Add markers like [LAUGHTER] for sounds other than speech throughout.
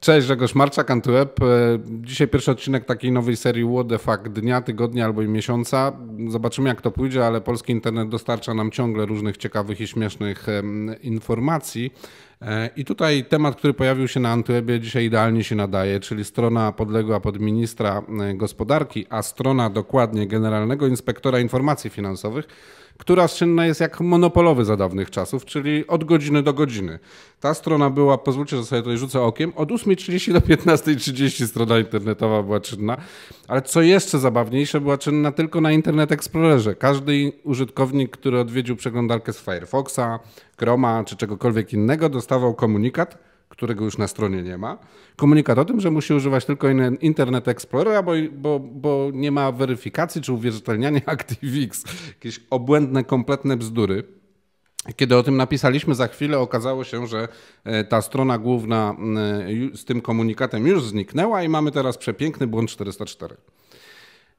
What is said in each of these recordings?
Cześć, Grzegorz Marczak, Antyweb. E, Dzisiaj pierwszy odcinek takiej nowej serii What the Fuck dnia, tygodnia albo i miesiąca. Zobaczymy jak to pójdzie, ale polski internet dostarcza nam ciągle różnych ciekawych i śmiesznych informacji. E, I tutaj temat, który pojawił się na Antywebie dzisiaj idealnie się nadaje, czyli strona podległa pod ministra e, gospodarki, a strona dokładnie Generalnego Inspektora Informacji Finansowych, która czynna jest jak monopolowy za dawnych czasów, czyli od godziny do godziny. Ta strona była, pozwólcie, że sobie tutaj rzucę okiem, od 8.30 do 15.30 strona internetowa była czynna, ale co jeszcze zabawniejsze, była czynna tylko na Internet Explorerze. Każdy użytkownik, który odwiedził przeglądarkę z Firefoxa, Chroma czy czegokolwiek innego, dostawał komunikat, którego już na stronie nie ma. Komunikat o tym, że musi używać tylko in- Internet Explorera, bo, bo, bo nie ma weryfikacji czy uwierzytelniania [LAUGHS] ActiveX. Jakieś obłędne, kompletne bzdury. Kiedy o tym napisaliśmy, za chwilę okazało się, że e, ta strona główna e, z tym komunikatem już zniknęła i mamy teraz przepiękny błąd 404.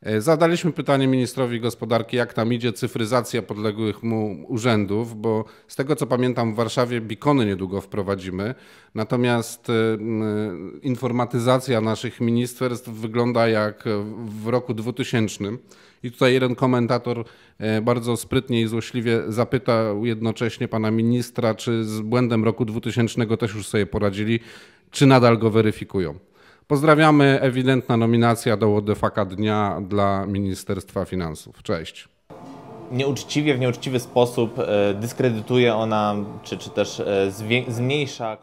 E, Zadaliśmy pytanie ministrowi gospodarki, jak tam idzie cyfryzacja podległych mu urzędów, bo z tego co pamiętam w Warszawie bikony niedługo wprowadzimy, natomiast e, m, informatyzacja naszych ministerstw wygląda jak w roku 2000. I tutaj jeden komentator e, bardzo sprytnie i złośliwie zapytał jednocześnie pana ministra, czy z błędem roku 2000 też już sobie poradzili, czy nadal go weryfikują. Pozdrawiamy. Ewidentna nominacja do Łodefaka Dnia dla Ministerstwa Finansów. Cześć. nieuczciwie, w nieuczciwy sposób e, dyskredytuje ona, czy, czy też e, zmniejsza